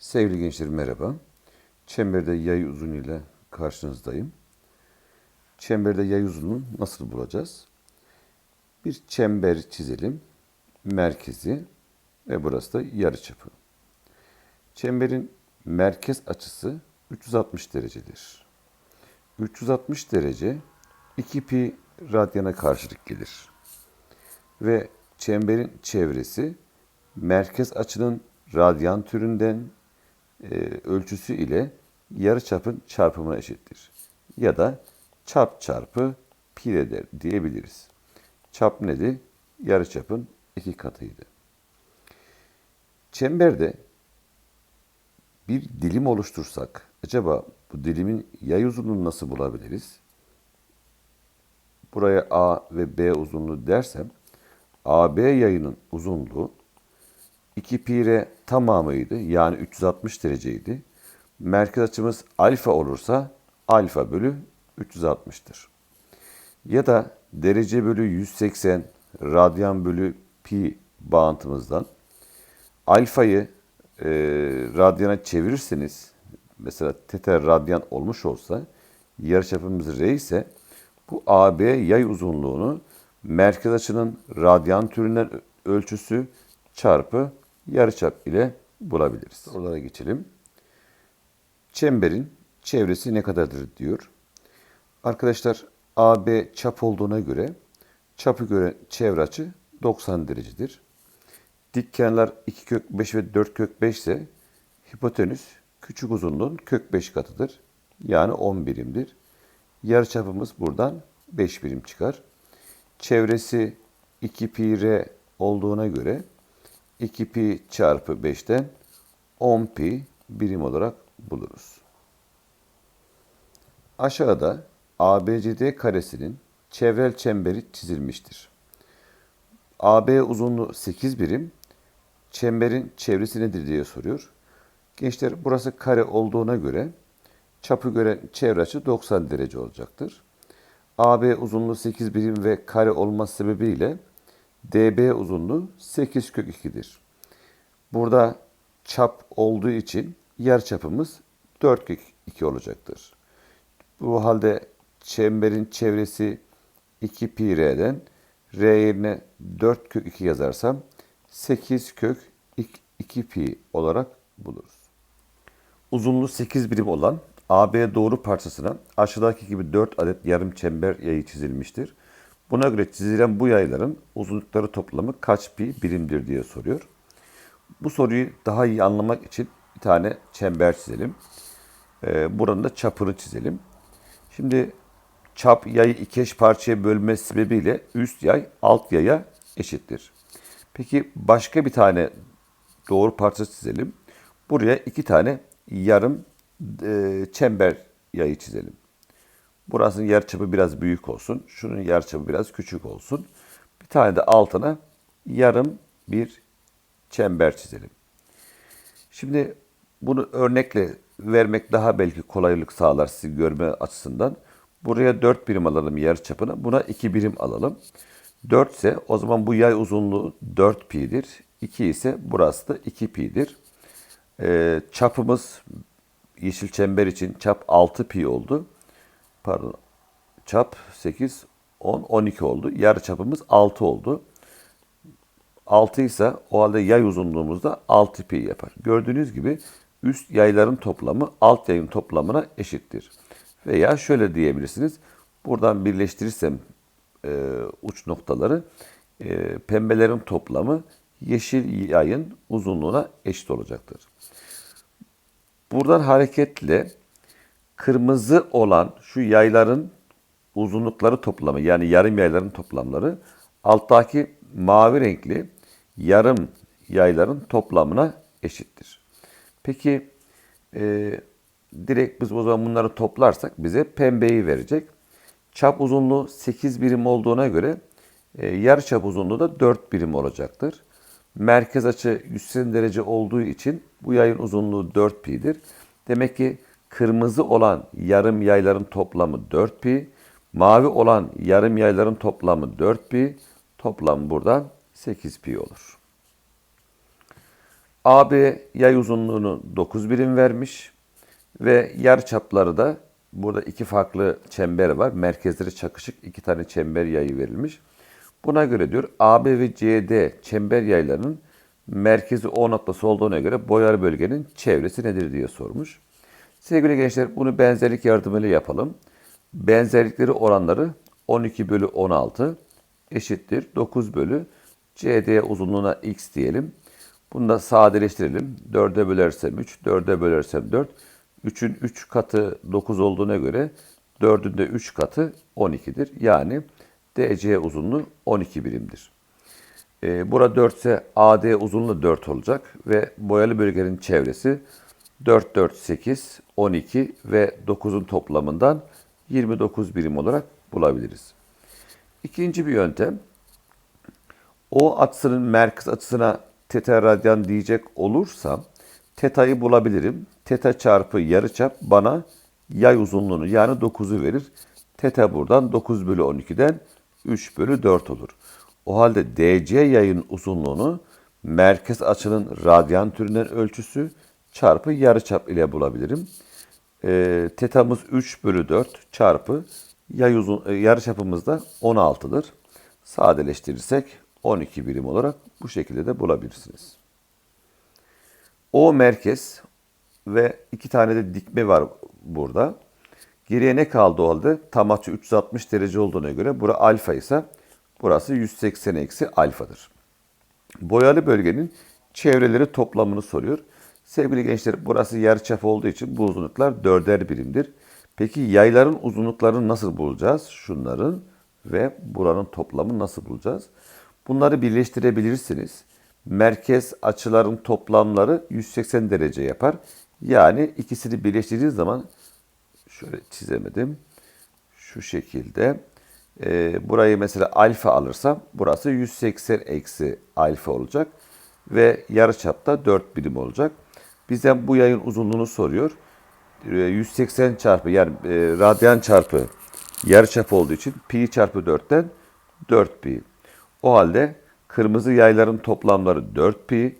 Sevgili gençler merhaba. Çemberde yay uzun ile karşınızdayım. Çemberde yay uzunluğunu nasıl bulacağız? Bir çember çizelim. Merkezi ve burası da yarıçapı. Çemberin merkez açısı 360 derecedir. 360 derece 2 pi radyana karşılık gelir. Ve çemberin çevresi merkez açının radyan türünden ölçüsü ile yarıçapın çarpımına eşittir. Ya da çap çarpı pi eder diyebiliriz. Çap nedir? Yarıçapın iki katıydı. Çemberde bir dilim oluştursak acaba bu dilimin yay uzunluğunu nasıl bulabiliriz? Buraya A ve B uzunluğu dersem AB yayının uzunluğu 2 pi tamamıydı. Yani 360 dereceydi. Merkez açımız alfa olursa alfa bölü 360'tır. Ya da derece bölü 180 radyan bölü pi bağıntımızdan alfayı e, radyana çevirirseniz mesela teta radyan olmuş olsa yarıçapımız r ise bu AB yay uzunluğunu merkez açının radyan türünden ölçüsü çarpı yarıçap ile bulabiliriz. Sorulara geçelim. Çemberin çevresi ne kadardır diyor. Arkadaşlar AB çap olduğuna göre çapı göre çevre açı 90 derecedir. Dik kenarlar 2 kök 5 ve 4 kök 5 ise hipotenüs küçük uzunluğun kök 5 katıdır. Yani 10 birimdir. Yarıçapımız buradan 5 birim çıkar. Çevresi 2 pi r olduğuna göre 2 pi çarpı 5'ten 10 pi birim olarak buluruz. Aşağıda ABCD karesinin çevrel çemberi çizilmiştir. AB uzunluğu 8 birim, çemberin çevresi nedir diye soruyor. Gençler burası kare olduğuna göre çapı göre çevre açı 90 derece olacaktır. AB uzunluğu 8 birim ve kare olması sebebiyle DB uzunluğu 8 kök 2'dir. Burada çap olduğu için yer çapımız 4 kök 2 olacaktır. Bu halde çemberin çevresi 2 pi r'den r yerine 4 kök 2 yazarsam 8 kök 2 pi olarak buluruz. Uzunluğu 8 birim olan AB doğru parçasına aşağıdaki gibi 4 adet yarım çember yayı çizilmiştir. Buna göre çizilen bu yayların uzunlukları toplamı kaç pi birimdir diye soruyor. Bu soruyu daha iyi anlamak için bir tane çember çizelim. Ee, buranın da çapını çizelim. Şimdi çap yayı iki eş parçaya bölme sebebiyle üst yay alt yaya eşittir. Peki başka bir tane doğru parça çizelim. Buraya iki tane yarım e, çember yayı çizelim. Burasının yarıçapı biraz büyük olsun. Şunun yarıçapı biraz küçük olsun. Bir tane de altına yarım bir çember çizelim. Şimdi bunu örnekle vermek daha belki kolaylık sağlar sizi görme açısından. Buraya 4 birim alalım yarıçapını. Buna 2 birim alalım. 4 ise o zaman bu yay uzunluğu 4 pi'dir. 2 ise burası da 2 pi'dir. Ee, çapımız yeşil çember için çap 6 pi oldu pardon çap 8, 10, 12 oldu. Yarı çapımız 6 oldu. 6 ise o halde yay uzunluğumuz da 6 pi yapar. Gördüğünüz gibi üst yayların toplamı alt yayın toplamına eşittir. Veya şöyle diyebilirsiniz. Buradan birleştirirsem e, uç noktaları e, pembelerin toplamı yeşil yayın uzunluğuna eşit olacaktır. Buradan hareketle kırmızı olan şu yayların uzunlukları toplamı yani yarım yayların toplamları alttaki mavi renkli yarım yayların toplamına eşittir. Peki e, direkt biz o zaman bunları toplarsak bize pembeyi verecek. Çap uzunluğu 8 birim olduğuna göre e, yarı çap uzunluğu da 4 birim olacaktır. Merkez açı 180 derece olduğu için bu yayın uzunluğu 4 pi'dir. Demek ki kırmızı olan yarım yayların toplamı 4 pi, mavi olan yarım yayların toplamı 4 pi, toplam buradan 8 pi olur. AB yay uzunluğunu 9 birim vermiş ve yarıçapları da burada iki farklı çember var. Merkezleri çakışık iki tane çember yayı verilmiş. Buna göre diyor AB ve CD çember yaylarının merkezi O noktası olduğuna göre boyalı bölgenin çevresi nedir diye sormuş. Sevgili gençler bunu benzerlik yardımıyla yapalım. Benzerlikleri oranları 12 bölü 16 eşittir 9 bölü CD uzunluğuna x diyelim. Bunu da sadeleştirelim. 4'e bölersem 3, 4'e bölersem 4. 3'ün 3 katı 9 olduğuna göre 4'ün de 3 katı 12'dir. Yani DC uzunluğu 12 birimdir. E, bura 4 ise AD uzunluğu 4 olacak ve boyalı bölgenin çevresi 4, 4, 8, 12 ve 9'un toplamından 29 birim olarak bulabiliriz. İkinci bir yöntem, o açısının merkez açısına teta radyan diyecek olursam teta'yı bulabilirim. Teta çarpı yarıçap bana yay uzunluğunu yani 9'u verir. Teta buradan 9 bölü 12'den 3 bölü 4 olur. O halde DC yayın uzunluğunu merkez açının radyan türünden ölçüsü çarpı yarıçap ile bulabilirim. E, tetamız 3 bölü 4 çarpı yay uzun, e, yarıçapımız da 16'dır. Sadeleştirirsek 12 birim olarak bu şekilde de bulabilirsiniz. O merkez ve iki tane de dikme var burada. Geriye ne kaldı o halde? Tam açı 360 derece olduğuna göre bura alfa ise burası 180 eksi alfadır. Boyalı bölgenin çevreleri toplamını soruyor. Sevgili gençler burası yarıçap olduğu için bu uzunluklar dörder birimdir. Peki yayların uzunluklarını nasıl bulacağız? Şunların ve buranın toplamını nasıl bulacağız? Bunları birleştirebilirsiniz. Merkez açıların toplamları 180 derece yapar. Yani ikisini birleştirdiğiniz zaman şöyle çizemedim. Şu şekilde. E, burayı mesela alfa alırsam burası 180 eksi alfa olacak. Ve yarıçapta 4 birim olacak. Bizden bu yayın uzunluğunu soruyor. E, 180 çarpı yani e, radyan çarpı yarıçap olduğu için pi çarpı 4'ten 4 pi. O halde kırmızı yayların toplamları 4 pi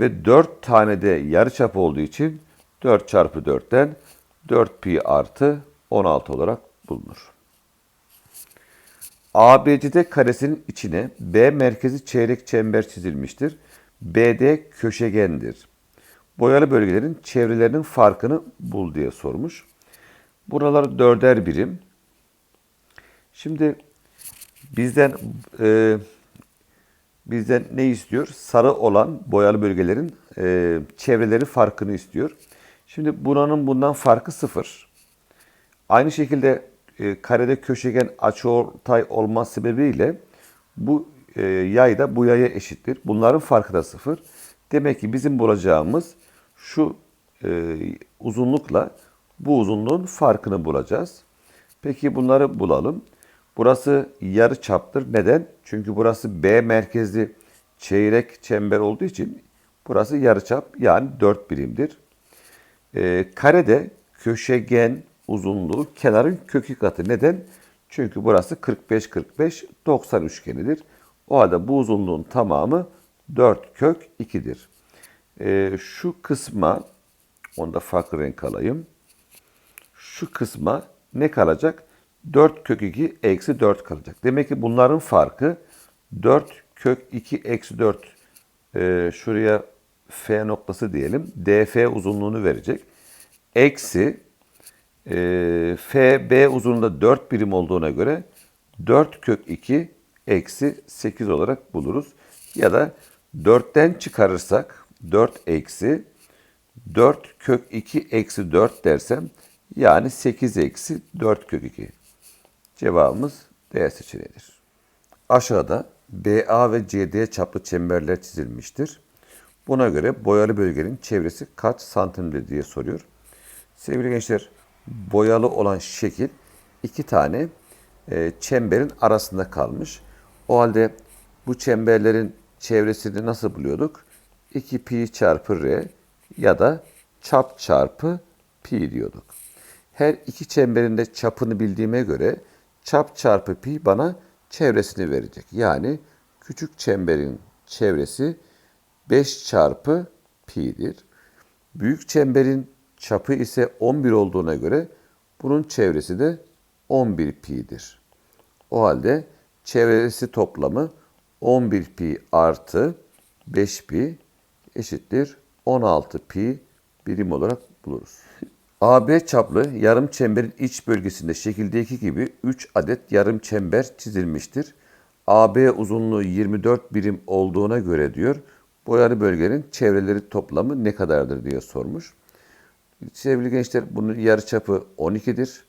ve 4 tane de yarıçap olduğu için 4 çarpı 4'ten 4 pi artı 16 olarak bulunur. ABCD karesinin içine B merkezi çeyrek çember çizilmiştir. BD köşegendir. Boyalı bölgelerin çevrelerinin farkını bul diye sormuş. Buralar dörder birim. Şimdi bizden e, bizden ne istiyor? Sarı olan boyalı bölgelerin e, çevreleri farkını istiyor. Şimdi buranın bundan farkı sıfır. Aynı şekilde e, karede köşegen açıortay olma sebebiyle bu e, yay da bu yaya eşittir. Bunların farkı da sıfır. Demek ki bizim bulacağımız şu e, uzunlukla bu uzunluğun farkını bulacağız. Peki bunları bulalım. Burası yarı çaptır. Neden? Çünkü burası B merkezli çeyrek çember olduğu için burası yarı çap yani 4 birimdir. E, karede köşegen uzunluğu kenarın kökü katı. Neden? Çünkü burası 45-45 90 üçgenidir. O halde bu uzunluğun tamamı 4 kök 2'dir. E, şu kısma, onu da farklı renk alayım. Şu kısma ne kalacak? 4 kök 2 eksi 4 kalacak. Demek ki bunların farkı 4 kök 2 eksi 4 e, şuraya F noktası diyelim. DF uzunluğunu verecek. Eksi e, FB uzunluğunda 4 birim olduğuna göre 4 kök 2 eksi 8 olarak buluruz. Ya da 4'ten çıkarırsak 4 eksi 4 kök 2 eksi 4 dersem yani 8 eksi 4 kök 2. Cevabımız D seçeneğidir. Aşağıda BA ve CD çaplı çemberler çizilmiştir. Buna göre boyalı bölgenin çevresi kaç santimdir diye soruyor. Sevgili gençler, boyalı olan şekil iki tane e, çemberin arasında kalmış. O halde bu çemberlerin çevresini nasıl buluyorduk? 2 pi çarpı r ya da çap çarpı pi diyorduk. Her iki çemberin de çapını bildiğime göre çap çarpı pi bana çevresini verecek. Yani küçük çemberin çevresi 5 çarpı pi'dir. Büyük çemberin çapı ise 11 olduğuna göre bunun çevresi de 11 pi'dir. O halde çevresi toplamı 11 pi artı 5 pi eşittir 16 pi birim olarak buluruz. AB çaplı yarım çemberin iç bölgesinde şekildeki gibi 3 adet yarım çember çizilmiştir. AB uzunluğu 24 birim olduğuna göre diyor, boyalı bölgenin çevreleri toplamı ne kadardır diye sormuş. Sevgili gençler bunun yarıçapı 12'dir.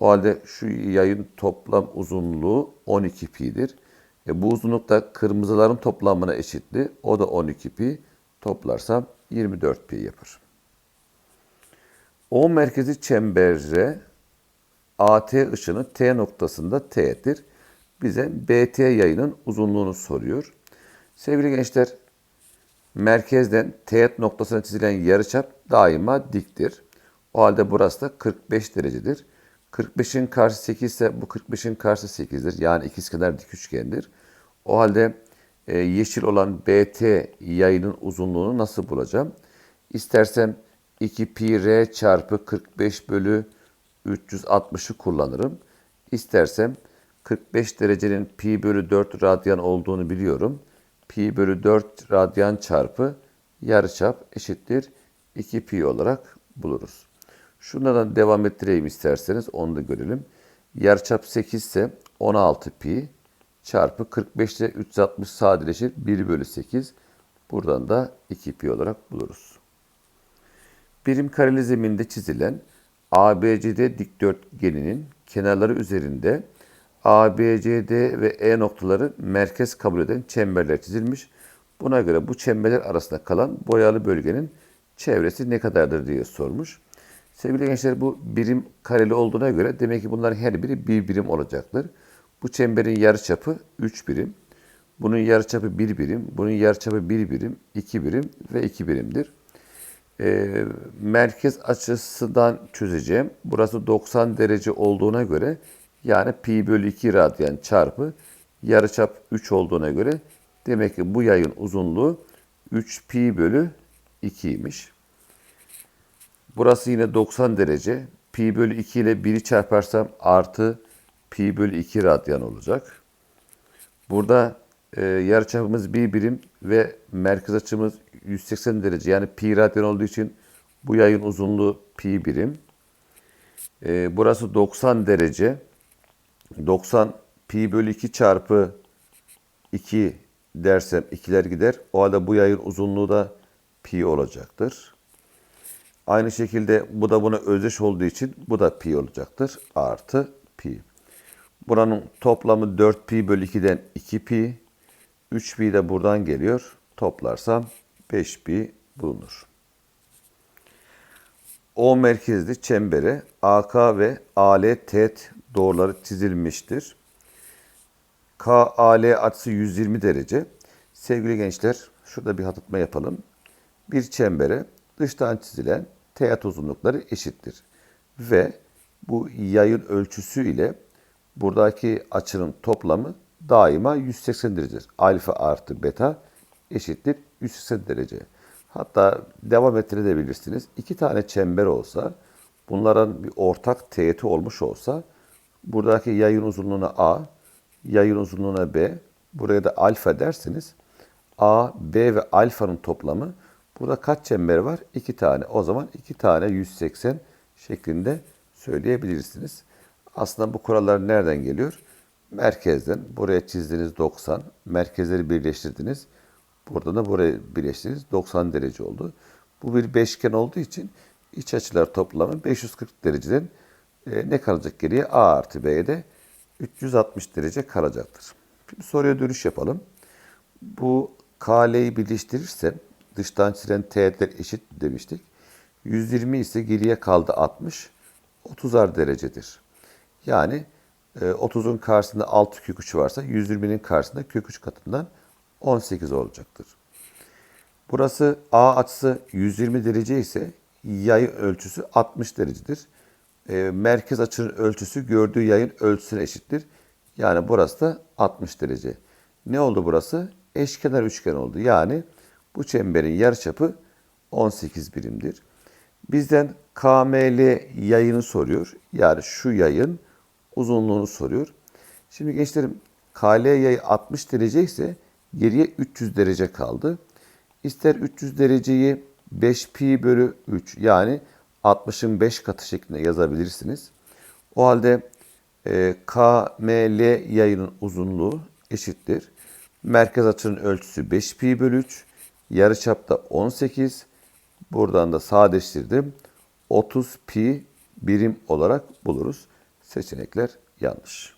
O halde şu yayın toplam uzunluğu 12 pi'dir. E bu uzunluk da kırmızıların toplamına eşitli. O da 12 pi. Toplarsam 24 pi yapar. O merkezi çembere AT ışını T noktasında T'dir. Bize BT yayının uzunluğunu soruyor. Sevgili gençler, merkezden teğet noktasına çizilen yarıçap daima diktir. O halde burası da 45 derecedir. 45'in karşısı 8 ise bu 45'in karşısı 8'dir. Yani ikizkenar dik üçgendir. O halde e, yeşil olan BT yayının uzunluğunu nasıl bulacağım? İstersem 2 pi r çarpı 45 bölü 360'ı kullanırım. İstersem 45 derecenin pi bölü 4 radyan olduğunu biliyorum. Pi bölü 4 radyan çarpı yarıçap eşittir 2 pi olarak buluruz. Şunlardan devam ettireyim isterseniz onu da görelim. Yarıçap 8 ise 16 pi çarpı 45 ile 360 sadeleşir 1 bölü 8. Buradan da 2 pi olarak buluruz. Birim kareli zeminde çizilen ABCD dikdörtgeninin kenarları üzerinde ABCD ve E noktaları merkez kabul eden çemberler çizilmiş. Buna göre bu çemberler arasında kalan boyalı bölgenin çevresi ne kadardır diye sormuş. Sevgili gençler bu birim kareli olduğuna göre demek ki bunların her biri bir birim olacaktır. Bu çemberin yarıçapı 3 birim. Bunun yarıçapı 1 birim, bunun yarıçapı 1 birim, 2 birim ve 2 birimdir. Ee, merkez açısından çözeceğim. Burası 90 derece olduğuna göre yani pi bölü 2 radyan çarpı yarıçap 3 olduğuna göre demek ki bu yayın uzunluğu 3 pi bölü 2'ymiş. Burası yine 90 derece. Pi bölü 2 ile 1'i çarparsam artı pi bölü 2 radyan olacak. Burada e, yarıçapımız 1 birim ve merkez açımız 180 derece. Yani pi radyan olduğu için bu yayın uzunluğu pi birim. E, burası 90 derece. 90 pi bölü 2 çarpı 2 dersem ikiler gider. O halde bu yayın uzunluğu da pi olacaktır. Aynı şekilde bu da buna özdeş olduğu için bu da pi olacaktır. Artı pi. Buranın toplamı 4 pi bölü 2'den 2 pi. 3 pi de buradan geliyor. Toplarsam 5 pi bulunur. O merkezli çembere AK ve AL teğet doğruları çizilmiştir. KAL açısı 120 derece. Sevgili gençler, şurada bir hatırlatma yapalım. Bir çembere dıştan çizilen teğet uzunlukları eşittir. Ve bu yayın ölçüsü ile buradaki açının toplamı daima 180 derecedir. Alfa artı beta eşittir 180 derece. Hatta devam ettirebilirsiniz. İki tane çember olsa, bunların bir ortak teğeti olmuş olsa, buradaki yayın uzunluğuna A, yayın uzunluğuna B, buraya da alfa dersiniz. A, B ve alfanın toplamı burada kaç çember var? İki tane. O zaman iki tane 180 şeklinde söyleyebilirsiniz. Aslında bu kurallar nereden geliyor? Merkezden buraya çizdiğiniz 90, merkezleri birleştirdiniz. Burada da buraya birleştirdiniz 90 derece oldu. Bu bir beşgen olduğu için iç açılar toplamı 540 dereceden e, ne kalacak geriye? A artı B'ye de 360 derece kalacaktır. Şimdi soruya dönüş yapalım. Bu KL'yi birleştirirsem dıştan çizilen teğetler eşit demiştik. 120 ise geriye kaldı 60. 30'ar derecedir. Yani 30'un e, karşısında 6 kök 3 varsa 120'nin karşısında kök 3 katından 18 olacaktır. Burası A açısı 120 derece ise yay ölçüsü 60 derecedir. E, merkez açının ölçüsü gördüğü yayın ölçüsüne eşittir. Yani burası da 60 derece. Ne oldu burası? Eşkenar üçgen oldu. Yani bu çemberin yarıçapı 18 birimdir. Bizden KML yayını soruyor. Yani şu yayın uzunluğunu soruyor. Şimdi gençlerim KL yayı 60 derece ise geriye 300 derece kaldı. İster 300 dereceyi 5 pi bölü 3 yani 60'ın 5 katı şeklinde yazabilirsiniz. O halde e, KML yayının uzunluğu eşittir. Merkez açının ölçüsü 5 pi bölü 3. Yarıçapta 18. Buradan da sadeleştirdim. 30 pi birim olarak buluruz. Seçenekler yanlış.